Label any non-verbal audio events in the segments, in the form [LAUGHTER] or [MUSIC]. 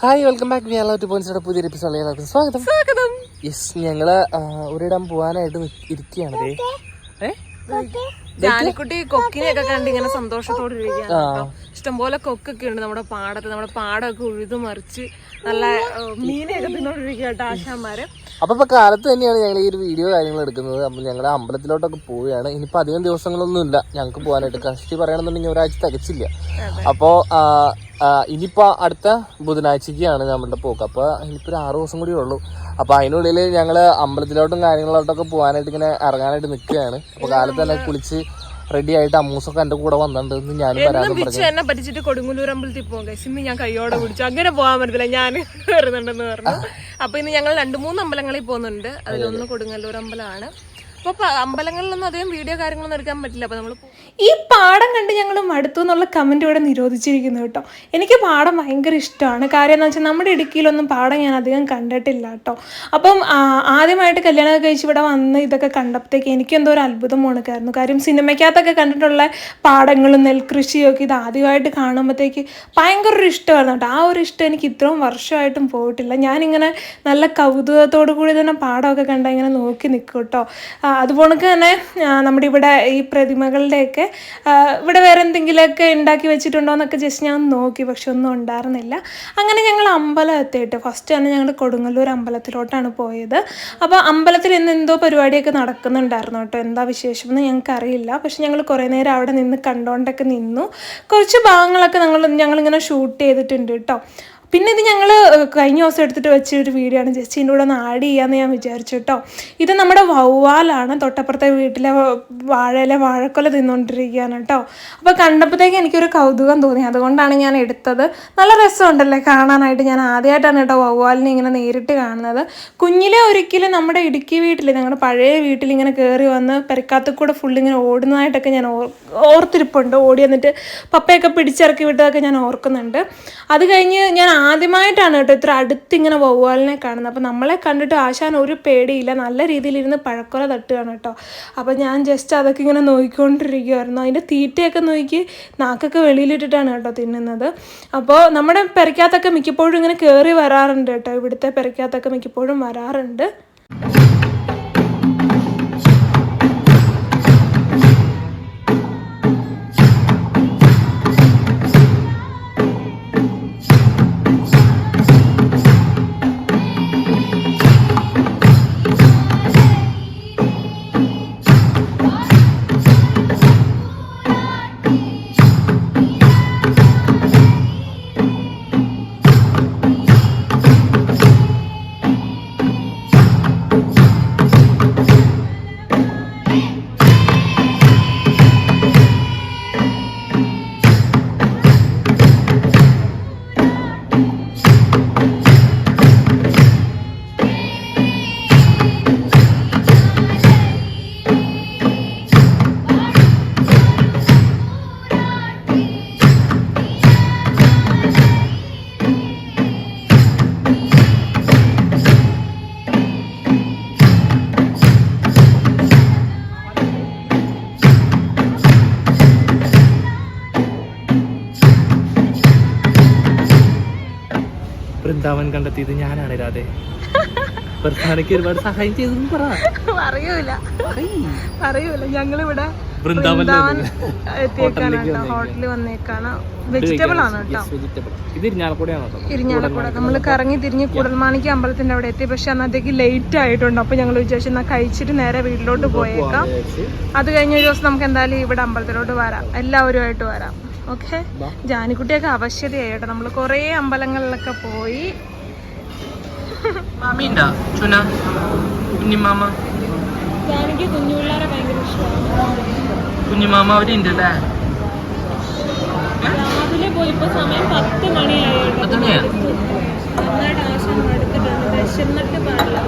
Hi welcome back Kerala two പോയിന്റ്സിയുടെ പുതിയൊരു episode എല്ലാവർക്കും സ്വാഗതം. സ്വാഗതം. യെസ് ഞങ്ങൾ ഒരിടം പോവാനായിട്ട് ഇരിക്കുകയാണ്? ജാനിക്കുട്ടി കൊക്കിനെയൊക്കെ കണ്ട് ഇങ്ങനെ സന്തോഷത്തോടെ ഇരിക്കുകയാണ് ഇഷ്ടംപോലെ കൊക്കൊക്കെ ഉണ്ട് നമ്മുടെ പാടത്ത്. നമ്മുടെ പാടമൊക്കെ ഉഴുതു മറിച്ച് നല്ല മീനെയൊക്കെ തിന്നോണ്ടിരിക്കുക കേട്ടോ ആശാന്മാര്. അപ്പൊ ഇപ്പൊ കാലത്ത് തന്നെയാണ് ഞങ്ങൾ ഈ ഒരു വീഡിയോ കാര്യങ്ങൾ എടുക്കുന്നത്. അപ്പൊ ഞങ്ങൾ അമ്പലത്തിലോട്ടൊക്കെ പോവുകയാണ്. ഇനിയിപ്പോ അധികം ദിവസങ്ങളൊന്നും ഇല്ല ഞങ്ങൾക്ക് പോകാനായിട്ട് കഷ്ടി പറയണമെന്നുണ്ടെങ്കിൽ ഒരാഴ്ച തികച്ചില്ല. അപ്പോ ആ, അടുത്ത ബുധനാഴ്ചയ്ക്കാണ് നമ്മളുടെ പോക്ക്. അപ്പോൾ ഇനിയിപ്പോൾ ഒരു ആറ് ദിവസം കൂടി ഉള്ളൂ. അപ്പോൾ അതിനുള്ളിൽ ഞങ്ങൾ അമ്പലത്തിലോട്ടും കാര്യങ്ങളിലോട്ടൊക്കെ പോകാനായിട്ട് ഇങ്ങനെ ഇറങ്ങാനായിട്ട് നിൽക്കുകയാണ്. അപ്പോൾ കാലത്ത് തന്നെ കുളിച്ച് റെഡി ആയിട്ട് അമ്മൂസൊക്കെ എന്റെ കൂടെ വന്നിട്ടുണ്ട് പിച്ചു എന്നെ പറ്റിച്ചിട്ട് കൊടുങ്ങല്ലൂർ അമ്പലത്തിൽ പോകും ഞാൻ കൈയോടെ പിടിച്ചു അങ്ങനെ പോകാൻ പറ്റത്തില്ല. ഞാൻ വരുന്നുണ്ടെന്ന് പറഞ്ഞു. അപ്പൊ ഇന്ന് ഞങ്ങൾ രണ്ടു മൂന്ന് അമ്പലങ്ങളിൽ പോകുന്നുണ്ട്. അതിലൊന്ന് കൊടുങ്ങല്ലൂർ അമ്പലമാണ്. അപ്പൊ പ- അമ്പലങ്ങളിലൊന്നും അധികം വീഡിയോ കാര്യങ്ങളൊന്നും എടുക്കാൻ പറ്റില്ല. അപ്പൊ നമ്മൾ ഈ പാടം കണ്ട് ഞങ്ങൾ മടുത്തു എന്നുള്ള കമന്റ് ഇവിടെ നിരോധിച്ചിരിക്കുന്നു കേട്ടോ. എനിക്ക് പാടം ഭയങ്കര ഇഷ്ടമാണ്. കാര്യം എന്ന് വെച്ചാൽ നമ്മുടെ ഇടുക്കിയിലൊന്നും പാടം ഞാൻ അധികം കണ്ടിട്ടില്ല കേട്ടോ. അപ്പം ആദ്യമായിട്ട് കല്യാണം കഴിച്ച് ഇവിടെ വന്ന് ഇതൊക്കെ കണ്ടപ്പോഴത്തേക്ക് എനിക്ക് എന്തോ ഒരു അത്ഭുതം കാരണം കാര്യം സിനിമയ്ക്കകത്തൊക്കെ കണ്ടിട്ടുള്ള പാടങ്ങളും നെൽകൃഷിയും ഒക്കെ ഇത് ആദ്യമായിട്ട് കാണുമ്പോഴത്തേക്ക് ഭയങ്കര ഒരു ഇഷ്ടമായിരുന്നു കേട്ടോ. ആ ഒരു ഇഷ്ടം എനിക്ക് ഇത്രയും വർഷമായിട്ടും പോയിട്ടില്ല. ഞാനിങ്ങനെ നല്ല കൗതുകത്തോടു കൂടി തന്നെ പാടമൊക്കെ കണ്ടാൽ ഇങ്ങനെ നോക്കി നിൽക്കും കേട്ടോ. അതുപോലെ തന്നെ നമ്മുടെ ഇവിടെ ഈ പ്രതിമകളുടെയൊക്കെ ഇവിടെ വേറെ എന്തെങ്കിലുമൊക്കെ ഉണ്ടാക്കി വെച്ചിട്ടുണ്ടോ എന്നൊക്കെ ജസ്റ്റ് ഞാൻ നോക്കി പക്ഷെ ഒന്നും ഉണ്ടായിരുന്നില്ല. അങ്ങനെ ഞങ്ങൾ അമ്പലം എത്തിയിട്ട് ഫസ്റ്റ് തന്നെ ഞങ്ങൾ കൊടുങ്ങല്ലൂർ അമ്പലത്തിലോട്ടാണ് പോയത്. അപ്പോൾ അമ്പലത്തിൽ ഇന്ന് എന്തോ പരിപാടിയൊക്കെ നടക്കുന്നുണ്ടായിരുന്നു കേട്ടോ എന്താ വിശേഷം എന്ന് ഞങ്ങൾക്ക് അറിയില്ല പക്ഷെ ഞങ്ങൾ കുറേ നേരം അവിടെ നിന്ന് കണ്ടുകൊണ്ടൊക്കെ നിന്നു. കുറച്ച് ഭാഗങ്ങളൊക്കെ ഞങ്ങൾ ഞങ്ങളിങ്ങനെ ഷൂട്ട് ചെയ്തിട്ടുണ്ട് കേട്ടോ. പിന്നെ ഇത് ഞങ്ങൾ കഴിഞ്ഞ ദിവസം എടുത്തിട്ട് വെച്ച ഒരു വീഡിയോ ആണ് ജസ്റ്റിന്റെ കൂടെ ഒന്ന് ആഡ് ചെയ്യാമെന്ന് ഞാൻ വിചാരിച്ചു കേട്ടോ. ഇത് നമ്മുടെ വവ്വാലാണ് തൊട്ടപ്പുറത്തെ വീട്ടിലെ വാഴയിലെ വാഴക്കൊല തിന്നുകൊണ്ടിരിക്കുകയാണ് കേട്ടോ. അപ്പോൾ കണ്ടപ്പോഴത്തേക്ക് എനിക്കൊരു കൗതുകം തോന്നി. അതുകൊണ്ടാണ് ഞാൻ എടുത്തത്. നല്ല രസമുണ്ടല്ലേ കാണാനായിട്ട്. ഞാൻ ആദ്യമായിട്ടാണ് കേട്ടോ വവ്വാലിനെ ഇങ്ങനെ നേരിട്ട് കാണുന്നത്. കുഞ്ഞിലെ ഒരിക്കലും നമ്മുടെ ഇടുക്കി വീട്ടിൽ ഞങ്ങളുടെ പഴയ വീട്ടിൽ ഇങ്ങനെ കയറി വന്ന് പെരക്കാത്ത കൂടെ ഫുള്ളിങ്ങനെ ഓടുന്നതായിട്ടൊക്കെ ഞാൻ ഓർ ഓർത്തിരിപ്പുണ്ട്. ഓടി വന്നിട്ട് പപ്പയൊക്കെ പിടിച്ചിറക്കി വിട്ടതൊക്കെ ഞാൻ ഓർക്കുന്നുണ്ട്. അത് കഴിഞ്ഞ് ഞാൻ ആദ്യമായിട്ടാണ് കേട്ടോ ഇത്ര അടുത്ത് ഇങ്ങനെ വവ്വാലിനെ കാണുന്നത്. അപ്പോൾ നമ്മളെ കണ്ടിട്ട് ആശാൻ ഒരു പേടിയില്ല. നല്ല രീതിയിലിരുന്ന് പഴക്കൊല തട്ടുകയാണ് കേട്ടോ. അപ്പോൾ ഞാൻ ജസ്റ്റ് അതൊക്കെ ഇങ്ങനെ നോക്കിക്കൊണ്ടിരിക്കുമായിരുന്നു അതിന്റെ തീറ്റയൊക്കെ നോക്കി നാക്കൊക്കെ വെളിയിലിട്ടിട്ടാണ് കേട്ടോ തിന്നുന്നത്. അപ്പോൾ നമ്മുടെ പെരയ്ക്കകത്തൊക്കെ മിക്കപ്പോഴും ഇങ്ങനെ കയറി വരാറുണ്ട് കേട്ടോ. ഇവിടുത്തെ പെരയ്ക്കകത്തൊക്കെ മിക്കപ്പോഴും വരാറുണ്ട്. വൃന്ദാവൻ കണ്ടെത്തിയത് ഞാനാണ് രാധെ. പ്രധാനയ്ക്ക് ഒരുപാട് സഹായം ചെയ്തെന്ന് പറ. അറിയൂല. അറിയൂല. ഞങ്ങളിവിടെ വൃന്ദാവൻ എത്തിയേക്കാണ് ഹോട്ടലിൽ വന്നേക്കാണ്. വെജിറ്റബിൾ ആണ് കേട്ടോ. ഇത് ഇരിഞ്ഞാലക്കൂടെയാണോ കേട്ടോ ഇരിഞ്ഞാലക്കുട. നമ്മൾ കറങ്ങി തിരിഞ്ഞ് കൂടൽമാണിക്ക് അമ്പലത്തിന്റെ അവിടെ എത്തി. പക്ഷെ അന്നത്തേക്ക് ലേറ്റ് ആയിട്ടുണ്ട്. അപ്പൊ ഞങ്ങൾ വിചാരിച്ചു എന്നാ കഴിച്ചിട്ട് നേരെ വീട്ടിലോട്ട് പോയേക്കാം. അത് കഴിഞ്ഞ ഒരു ദിവസം നമുക്ക് എന്തായാലും ഇവിടെ അമ്പലത്തിലോട്ട് വരാം. എല്ലാവരുമായിട്ട് വരാം. ഓക്കെ ജാനിക്കുട്ടിയൊക്കെ അവശ്യതയായി നമ്മൾ നമ്മൾ കുറേ അമ്പലങ്ങളിലൊക്കെ പോയി. മാമിണ്ടാ ചുന? കുഞ്ഞിമാമ ജാനിക്ക് കുഞ്ഞുപിള്ളേരെ ഭയങ്കര ഇഷ്ടമാണ്. കുഞ്ഞിമാമ അവരുണ്ട് ഉണ്ട് അല്ലേ? രാവിലെ പോയി ഇപ്പൊ സമയം പത്ത് മണിയായി? നന്നായിട്ട് ആശാൻ മടുത്തിട്ടുണ്ട് വിശന്നിട്ട് പാടില്ല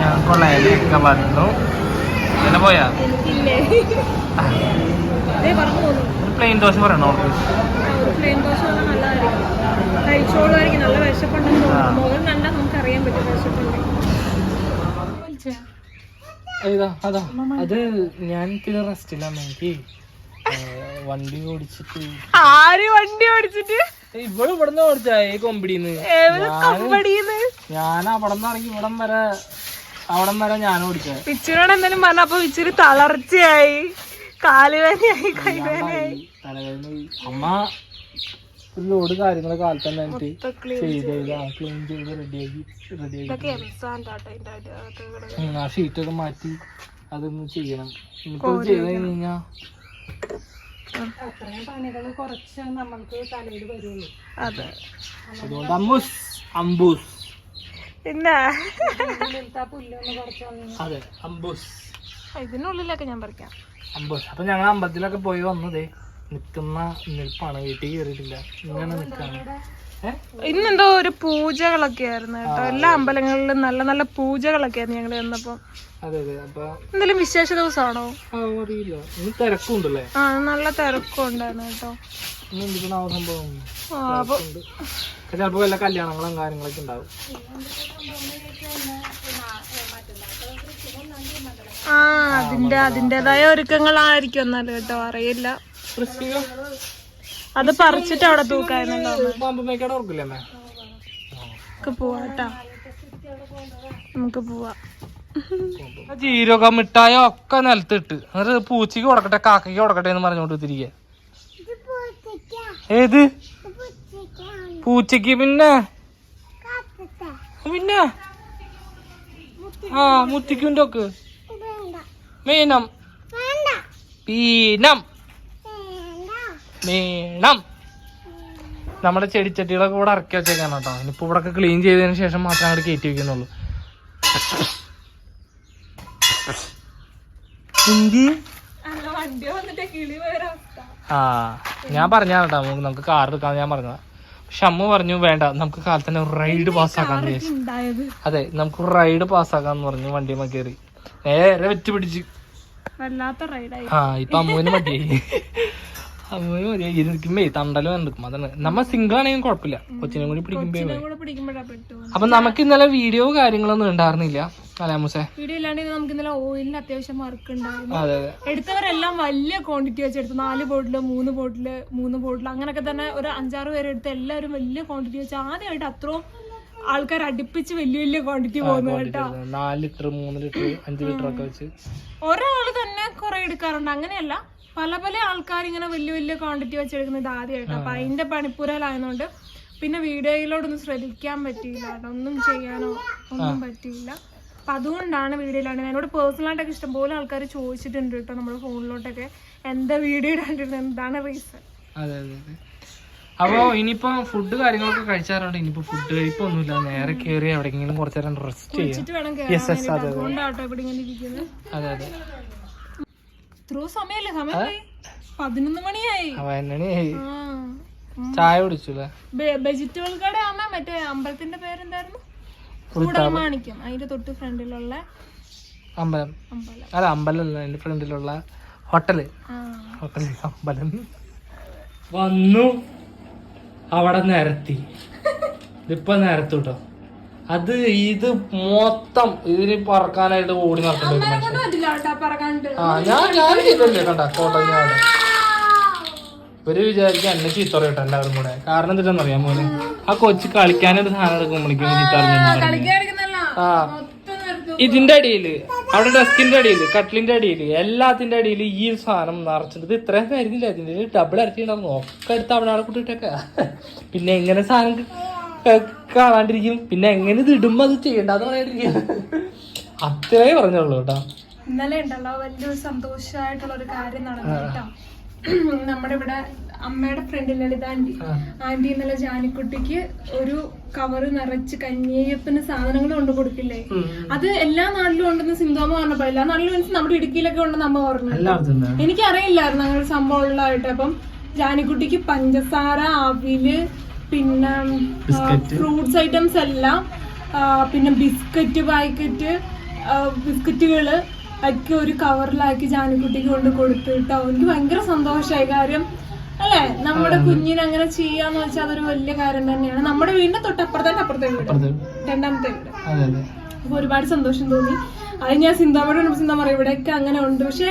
ഞാൻ കൊള്ളയൊക്കെ വന്നു. എന്നെ പോയാ? പ്ലെയിൻ ദോശ പറയണോ പ്ലെയിൻ ദോശ കഴിച്ചോളുമായിരിക്കും നല്ല വിശപ്പുണ്ടെന്ന് തോന്നുന്നു. മുഖം കണ്ടാൽ നമുക്ക് അറിയാൻ പറ്റും വിശപ്പുണ്ടെങ്കിൽ. അതാ. ഞാൻ റെസ്റ്റിലാണ് എനിക്ക് വണ്ടി ഓടിച്ചിട്ട്. ആര് വണ്ടി ഓടിച്ചിട്ട്? ഇവിടെ ഇവിടുന്ന് ഓടിച്ചാ ഈ കൊമ്പിടിന്ന്. ഞാൻ അവിടെ നിന്നാണെങ്കിൽ ഇവിടം വരെ അവിടം വരെ ഞാൻ ഓടിച്ചേ പിച്ചിനോട് എന്തെങ്കിലും പറഞ്ഞ അപ്പൊ ഇച്ചിരി തളർച്ചയായി. കാലുവേദനയായി കൈവേദനയായി തലവേദനയായി. അമ്മ ഒരു ലോഡ് കാര്യങ്ങൾ കാലത്ത് തന്നെ എന്നിട്ട് ചെയ്ത് ക്ലീൻ ചെയ്ത് റെഡിയാക്കി റെഡിയാക്കി ആ ആ ഷീറ്റൊക്കെ മാറ്റി അതൊന്ന് ചെയ്യണം. എന്നിട്ട് അത് ചെയ്ത് കഴിഞ്ഞാ അതെ. അതുകൊണ്ട് അമ്മൂസ് അമ്പൂസ്. പിന്നെ? അതെ അമ്പൂസ്. ഇതിനുള്ളിലൊക്കെ ഞാൻ പറിക്കാം. അമ്പൂസ്. അപ്പൊ ഞങ്ങൾ അമ്പലത്തിലൊക്കെ പോയി വന്നതേ നിക്കുന്ന നിൽപ്പാണ് വീട്ടിൽ കയറിയിട്ടില്ല. ഇങ്ങനെ നിൽക്കാണ്. ഇന്നെന്തോ ഒരു പൂജകളൊക്കെ ആയിരുന്നു കേട്ടോ. എല്ലാ അമ്പലങ്ങളിലും നല്ല നല്ല പൂജകളൊക്കെ ആയിരുന്നു ഞങ്ങൾ ചെന്നപ്പോ എന്തെങ്കിലും വിശേഷ ദിവസമാണോ? അറിയില്ല. തിരക്കുണ്ടല്ലേ? ആ നല്ല തിരക്കും ഉണ്ടായിരുന്നു കേട്ടോ. ചിലപ്പോ വല്ല കല്യാണങ്ങളും കാര്യങ്ങളൊക്കെ ഉണ്ടാവും. ആ അതിന്റെ അതിന്റേതായ ഒരുക്കങ്ങളായിരിക്കും എന്നാലും കേട്ടോ. അറിയില്ല. അത് പറിച്ചിട്ട് അവിടെ തൂക്കായിരുന്നല്ലോ പാമ്പ് മേക്കാട് ഓർക്കില്ലേ അമ്മേ? നമുക്ക് പോവാ കേട്ടാ. നമുക്ക് പോവാ. ജീരക മിഠായ ഒക്കെ നിലത്തിട്ട്. എന്നിട്ട് പൂച്ചയ്ക്ക് കൊടുക്കട്ടെ കാക്കയ്ക്ക് കൊടുക്കട്ടെ എന്ന് പറഞ്ഞോണ്ട് തിരികെ ഏത്? പൂച്ചയ്ക്ക് പിന്നെ? പിന്നെ? ആ മുത്തിക്കുണ്ടോക്ക് മീനം. പീനം. മീനം നമ്മുടെ ചെടിച്ചട്ടികളൊക്കെ ഇവിടെ ഇറക്കി വെച്ചേക്കാണ് കേട്ടോ. ഇനിയിപ്പോ ഇവിടെ ക്ലീൻ ചെയ്തതിന് ശേഷം മാത്രമേ അങ്ങോട്ട് കയറ്റി വയ്ക്കുന്നുള്ളൂ ആ ഞാൻ പറഞ്ഞാ കേട്ടോ. നമുക്ക് നമുക്ക് കാർ എടുക്കാന്ന് ഞാൻ പറഞ്ഞതാ. പക്ഷെ അമ്മ പറഞ്ഞു വേണ്ട നമുക്ക് കാലത്ത് തന്നെ റൈഡ് പാസ്സാക്കാന്ന് വിചാരിച്ചു. അതെ നമുക്ക് റൈഡ് പാസ്സാക്കാന്ന് പറഞ്ഞു വണ്ടി കയറി നേരെ വെച്ച് പിടിച്ച് ആ ഇപ്പൊ അമ്മുവിന് മതി അമ്മുവിന് മതിയായി [LAUGHS] ഇരിക്കുമ്പേ തണ്ടലും എടുക്കും അതാണ്. നമ്മ സിംഗിൾ ആണെങ്കിലും കുഴപ്പമില്ല. കൊച്ചിനെ കൂടി പിടിക്കുമ്പോ അപ്പൊ നമുക്ക് ഇന്നലെ വീഡിയോ കാര്യങ്ങളൊന്നും ഉണ്ടായിരുന്നില്ല. അല്ലേ വീഡിയോ ഇല്ലാണ്ട് നമുക്ക് ഇന്നലെ ഓയിലിന് അത്യാവശ്യം മാർക്ക് ഉണ്ടായിരുന്നു. എടുത്തവരെല്ലാം വലിയ ക്വാണ്ടിറ്റി വെച്ചെടുത്തു. നാല് ബോട്ടിൽ മൂന്ന് ബോട്ടിൽ മൂന്ന് ബോട്ടിൽ അങ്ങനെയൊക്കെ തന്നെ ഒരു അഞ്ചാറ് പേര് എടുത്ത് എല്ലാവരും വലിയ ക്വാണ്ടിറ്റി വെച്ച് ആദ്യമായിട്ട് അത്രയും ആൾക്കാർ അടുപ്പിച്ച് വലിയ വലിയ ക്വാണ്ടിറ്റി പോകുന്നു കേട്ടോ. നാല് ലിറ്റർ മൂന്ന് ലിറ്റർ അഞ്ച് ലിറ്റർ ഒക്കെ വെച്ച്. ഒരാൾ തന്നെ കുറെ എടുക്കാറുണ്ട്. അങ്ങനെയല്ല. പല പല ആൾക്കാർ ഇങ്ങനെ വലിയ വലിയ ക്വാണ്ടിറ്റി വെച്ചെടുക്കുന്നത് ആദ്യമായിട്ട്. അപ്പൊ അതിന്റെ പണിപ്പുരയിലായതുകൊണ്ട് പിന്നെ വീഡിയോയിലോടൊന്നും ശ്രദ്ധിക്കാൻ പറ്റിയില്ല. ഒന്നും ചെയ്യാനോ ഒന്നും പറ്റിയില്ല. അപ്പൊ അതുകൊണ്ടാണ് വീഡിയോയിലാണ് എന്നോട് പേഴ്സണലായിട്ടൊക്കെ ഇഷ്ടംപോലെ ആൾക്കാർ ചോദിച്ചിട്ടുണ്ട് കേട്ടോ നമ്മുടെ ഫോണിലോട്ടൊക്കെ. എന്താ വീഡിയോ ഇടാണ്ടിരുന്നത് എന്താണ് റീസൺ അതെ അതെ അതെ. അപ്പോ ഇനിയിപ്പോ ഫുഡ് കാര്യങ്ങളൊക്കെ കഴിച്ചാറുണ്ട്. ഇനിയിപ്പോ ഫുഡ് കഴിപ്പൊന്നുമില്ല. നേരെ കയറി എവിടെയെങ്കിലും കുറച്ചു നേരം റെസ്റ്റ് ചെയ്യാം. അതെ അതെ. ഇത്രയോ സമയല്ലേ സമയം പതിനൊന്ന് മണിയായി. അപ്പൊ ചായ കുടിച്ചു വെജിറ്റബിൾ കട ആകുമ്പോ മറ്റേ അമ്പലത്തിന്റെ പേരെന്തായിരുന്നു? കൂടൽമാണിക്യം അതിന്റെ തൊട്ട് ഫ്രണ്ടിലുള്ള അമ്പലം. അല്ല അമ്പലം. അല്ല എന്റെ ഫ്രണ്ടിലുള്ള ഹോട്ടൽ. ആ. ഹോട്ടൽ അമ്പലം. വന്നു. അവിടെ നിരത്തി. ഇതിപ്പോ നിരത്തു കേട്ടോ അത് ഇത് മൊത്തം ഇതിന് പറക്കാനായിട്ട് ഓടി നടക്കുന്നുണ്ട് ആ ഞാൻ ഞാൻ ചെയ്തല്ലേ കണ്ട ഇവർ വിചാരിക്കും എന്നെ ചീത്ത പറയട്ടെ എല്ലാവരും കൂടെ. കാരണം എന്താണെന്ന് അറിയാൻ പോലെ ആ കൊച്ചു കളിക്കാനൊരു സാധനം എടുക്കുമ്പോഴേക്കും ചീത്ത അറിഞ്ഞു ആ ഇതിന്റെ അടിയിൽ അവിടെ ഡെസ്കിന്റെ അടിയിൽ കട്ടിലിന്റെ അടിയിൽ എല്ലാത്തിന്റെ അടിയിൽ ഈ സാധനം നിറച്ചിട്ട് ഇത് ഇത്രയും കാര്യമില്ല ഇതിന്റെ ഡബിൾ ഇറച്ചിണ്ടായിരുന്നു ഒക്കെ എടുത്ത് അവിടെ ആളെ കൂട്ടിട്ടൊക്കെ പിന്നെ എങ്ങനെ സാധനം കാണാണ്ടിരിക്കും പിന്നെ എങ്ങനെ ഇത് ഇടുമ്പോ അത് ചെയ്യണ്ടെന്ന് പറയാണ്ടിരിക്കും. അത്രേ പറഞ്ഞുള്ളൂ കേട്ടോ. ഇന്നലെ ഉണ്ടല്ലോ വലിയൊരു സന്തോഷമായിട്ടുള്ള ഒരു കാര്യം നടന്നു കേട്ടോ. നമ്മുടെ ഇവിടെ അമ്മയുടെ ഫ്രണ്ട് ലളിത ആന്റി. ആന്റി ഇന്നലെ ജാനിക്കുട്ടിക്ക് ഒരു കവറ് നിറച്ച് കഞ്ഞിയപ്പന് സാധനങ്ങൾ കൊണ്ട് കൊടുക്കില്ലേ? അത് എല്ലാ നാട്ടിലും ഉണ്ടെന്ന് സിന്ധോമ പറഞ്ഞപ്പോ എല്ലാ നാട്ടിലും മീൻസ് നമ്മുടെ ഇടുക്കിയിലൊക്കെ ഉണ്ടെന്ന് അമ്മ പറഞ്ഞു. എനിക്കറിയില്ലായിരുന്നു അങ്ങനെ സംഭവം ഉള്ളതായിട്ട് അപ്പം ജാനിക്കുട്ടിക്ക് പഞ്ചസാര അവിൽ പിന്നെ ഫ്രൂട്ട്സ് ഐറ്റംസ് എല്ലാം പിന്നെ ബിസ്ക്കറ്റ് പാക്കറ്റ് ബിസ്ക്കറ്റുകൾ ഒക്കെ ഒരു കവറിലാക്കി ജാനിക്കുട്ടിക്ക് കൊണ്ട് കൊടുത്തു കേട്ടോ എനിക്ക് ഭയങ്കര സന്തോഷമായി കാര്യം അല്ലേ? നമ്മുടെ കുഞ്ഞിനെ അങ്ങനെ ചെയ്യാന്ന് വെച്ചാൽ അതൊരു വലിയ കാര്യം തന്നെയാണ്. നമ്മുടെ വീടിന്റെ തൊട്ടപ്പുറത്തെ അപ്പുറത്തെ വീട്. രണ്ടാമത്തെ വീട്. അപ്പൊ ഒരുപാട് സന്തോഷം തോന്നി. അത് ഞാൻ സിന്താമയുടെ സിന്താ പറയും ഇവിടെയൊക്കെ അങ്ങനെ ഉണ്ട്. പക്ഷെ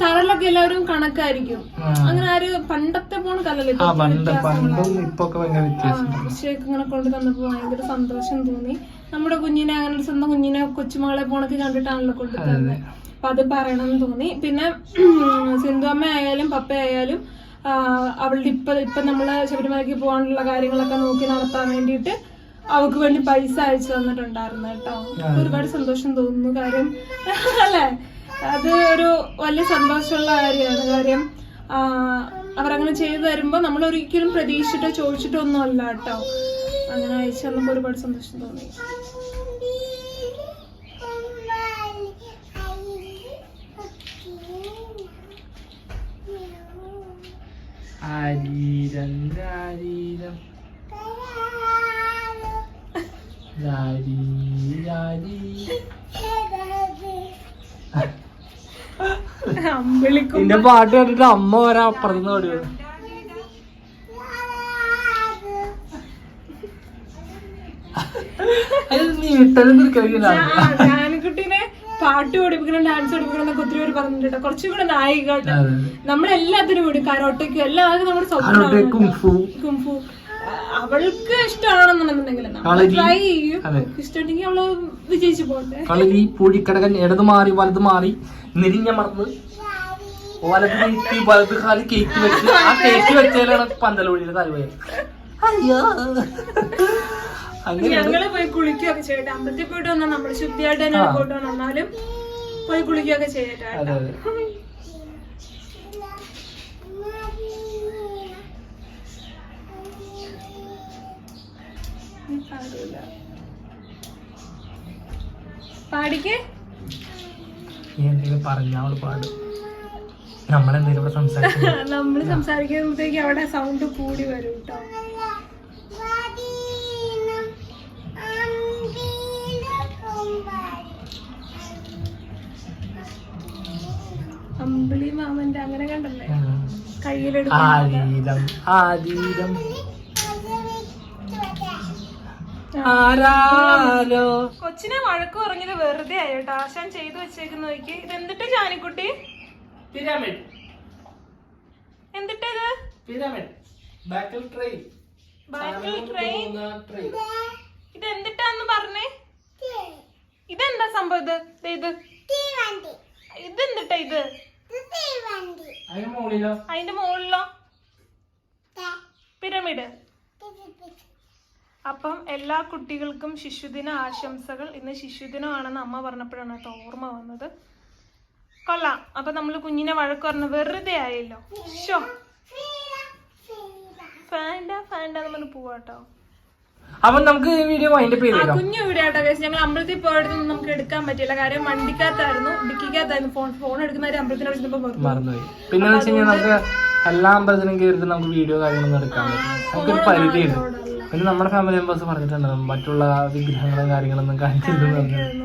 തറലൊക്കെ എല്ലാവരും കണക്കായിരിക്കും. അങ്ങനെ ആര് പണ്ടത്തെ പോണ കലല്ലേ ഇങ്ങനെ കൊണ്ടു തന്നപ്പോ ഭയങ്കര സന്തോഷം തോന്നി. നമ്മുടെ കുഞ്ഞിനെ അങ്ങനെ സ്വന്തം കുഞ്ഞിനെ കൊച്ചുമകളെ പോണൊക്കെ കണ്ടിട്ടാണല്ലോ കൊണ്ടു തന്നത്. അപ്പൊ അത് പറയണം എന്ന് തോന്നി. പിന്നെ സിന്ധു അമ്മ ആയാലും പപ്പ ആയാലും അവളുടെ ഇപ്പൊ ഇപ്പൊ നമ്മൾ ശബരിമലയ്ക്ക് പോകാനുള്ള കാര്യങ്ങളൊക്കെ നോക്കി നടത്താൻ വേണ്ടിയിട്ട് അവൾക്ക് വേണ്ടി പൈസ അയച്ചു തന്നിട്ടുണ്ടായിരുന്നു കേട്ടോ. ഒരുപാട് സന്തോഷം തോന്നുന്നു കാര്യം. അല്ലേ? അത് ഒരു വലിയ സന്തോഷമുള്ള കാര്യമാണ്. കാര്യം ആ, അവരങ്ങനെ ചെയ്തു തരുമ്പോൾ നമ്മൾ ഒരിക്കലും പ്രതീക്ഷിച്ചിട്ടോ ചോദിച്ചിട്ടോ ഒന്നും അല്ല കേട്ടോ. അങ്ങനെ അയച്ചു തന്നപ്പോ ഒരുപാട് സന്തോഷം തോന്നി. ആരീരം ആരീരം രാരീ രാരീ നിന്റെ പാട്ട് കേട്ടിട്ട് അമ്മ വരാ അപ്പുറത്തുനിന്ന് ഓടി ഞാനുകുട്ടിനെ ജാനക്കുട്ടീനെ പാട്ട് പഠിപ്പിക്കണം ഡാൻസ് പഠിപ്പിക്കണം എന്നൊക്കെ ഒത്തിരി പേര് പറഞ്ഞിട്ടുണ്ട് കുറച്ചും കൂടെ നായികട്ടെ നമ്മളെല്ലാത്തിനും വിടും കരോട്ടയ്ക്കും എല്ലാം അതൊക്കെ നമ്മുടെ സ്വപ്നം കുംഫു. അവൾക്ക് ഇഷ്ടമാണെന്നുണ്ടെങ്കിൽ. ട്രൈ ചെയ്യും. ഇഷ്ടമുണ്ടെങ്കിൽ അവൾ വിജയിച്ചു പോട്ടെ. കളരി പൊടിക്കടകൻ ഇടത് മാറി വലത് മാറി നിരിഞ്ഞമർന്ന് വലത് നീട്ടി വലത് കാൽ കേക്ക് വെച്ച്. ആ കേക്ക് വെച്ചാലാണ് പന്തലൊഴിയുടെ തലവയ അയ്യോ. ഞങ്ങൾ പോയി കുളിക്കുകയൊക്കെ ചെയ്യട്ടെ. അമ്പലത്തിൽ പോയിട്ട് വന്നാൽ നമ്മൾ ശുദ്ധിയായിട്ട് തന്നെ പോയിട്ട് വന്നാലും പോയി കുളിക്കുകയൊക്കെ ചെയ്യട്ടെ പാടിക്കേ? എന്തെങ്കിലും പറഞ്ഞ അവൾ പാടും. നമ്മളെന്തെങ്കിലും ഇവിടെ സംസാരിക്കുന്നു [LAUGHS] നമ്മൾ സംസാരിക്കുമ്പോഴത്തേക്ക് അവിടെ സൗണ്ട് കൂടി വരും കേട്ടോ അമ്പിളി മാമന്റെ അങ്ങനെ കണ്ടല്ലേ? കൊച്ചിനെ വഴക്ക് പറഞ്ഞത് വെറുതെ ആയോട്ടോ ആശാൻ ചെയ്തു വെച്ചേക്കുന്ന നോക്കി ഇത് എന്തിട്ട് ജാനിക്കുട്ടി? പിരാമിഡ് എന്തിട്ടത്? ഇത് പിരാമിഡ് ബാക്കിൽ ട്രെയിൻ ബാറ്റിൽ ട്രെയിൻ ഇത് എന്തിട്ടാന്ന് പറഞ്ഞേ? ഇതെന്താ സംഭവം ഇത്? ദേ ഇത്. ഇതെന്തിട്ടാ ഇത്? അതിന്റെ മുകളിലോ? പിരമിഡ് അപ്പം എല്ലാ കുട്ടികൾക്കും ശിശുദിന ആശംസകൾ. ഇന്ന് ശിശുദിനമാണെന്ന് അമ്മ പറഞ്ഞപ്പോഴാണ് കേട്ടോ ഓർമ്മ വന്നത്. കൊള്ളാം. അപ്പൊ നമ്മൾ കുഞ്ഞിനെ വഴക്ക് പറഞ്ഞു വെറുതെ ആയല്ലോ. ഷോ ഫാൻഡ ഫാൻഡ എന്ന് പോവാട്ടോ അപ്പൊ നമുക്ക് ഈ വീഡിയോ വൈൻഡ് അപ്പ് കുഞ്ഞു വീടാട്ടോ കേസ് ഞങ്ങൾ അമ്പലത്തിൽ പോയടുത്തൊന്നും നമുക്ക് എടുക്കാൻ പറ്റില്ല കാര്യം വണ്ടിക്കകത്തായിരുന്നു. ഡിക്കിക്കകത്തായിരുന്നു. ഫോൺ ഫോൺ എടുക്കുന്നവര് മറന്നുപോയി. പിന്നെ വെച്ച് കഴിഞ്ഞാൽ നമുക്ക് എല്ലാ അമ്പലത്തിനും കയറിയിട്ട് നമുക്ക് വീഡിയോ കാര്യങ്ങളൊന്നും എടുക്കാൻ പറ്റും നമുക്കൊരു പരിധിയുണ്ട്. പിന്നെ നമ്മുടെ ഫാമിലി മെമ്പേഴ്സ് പറഞ്ഞിട്ടുണ്ട് മറ്റുള്ള വിഗ്രഹങ്ങളും കാര്യങ്ങളൊന്നും കാണിച്ചിട്ടുണ്ട് എന്ന് പറഞ്ഞു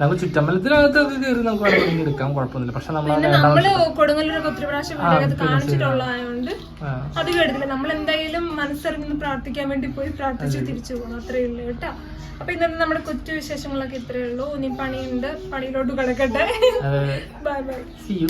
നമുക്ക് ചുറ്റമ്പലത്തിനകത്തൊക്കെ കയറി നമുക്ക് വേണമെങ്കിൽ എടുക്കാം കുഴപ്പമൊന്നുമില്ല. പക്ഷെ നമ്മൾ നമ്മൾ കൊടുങ്ങല്ലൂരൊക്കെ ഒത്തിരി പ്രാവശ്യം വീടകത്ത് കാണിച്ചിട്ടുള്ളതായോണ്ട് ആ. അധികം എടുത്തില്ല നമ്മൾ എന്തായാലും മനസ്സറിഞ്ഞ് പ്രാർത്ഥിക്കാൻ വേണ്ടി പോയി പ്രാർത്ഥിച്ച് തിരിച്ചു പോകണം അത്രയേ ഉള്ളൂ കേട്ടോ. അപ്പൊ ഇന്നത്തെ നമ്മുടെ കൊച്ചു വിശേഷങ്ങളൊക്കെ ഇത്രയേ ഉള്ളൂ. ഇനി പണിയുണ്ട്. പണിയിലോട്ട് കിടക്കട്ടെ. Bye bye C U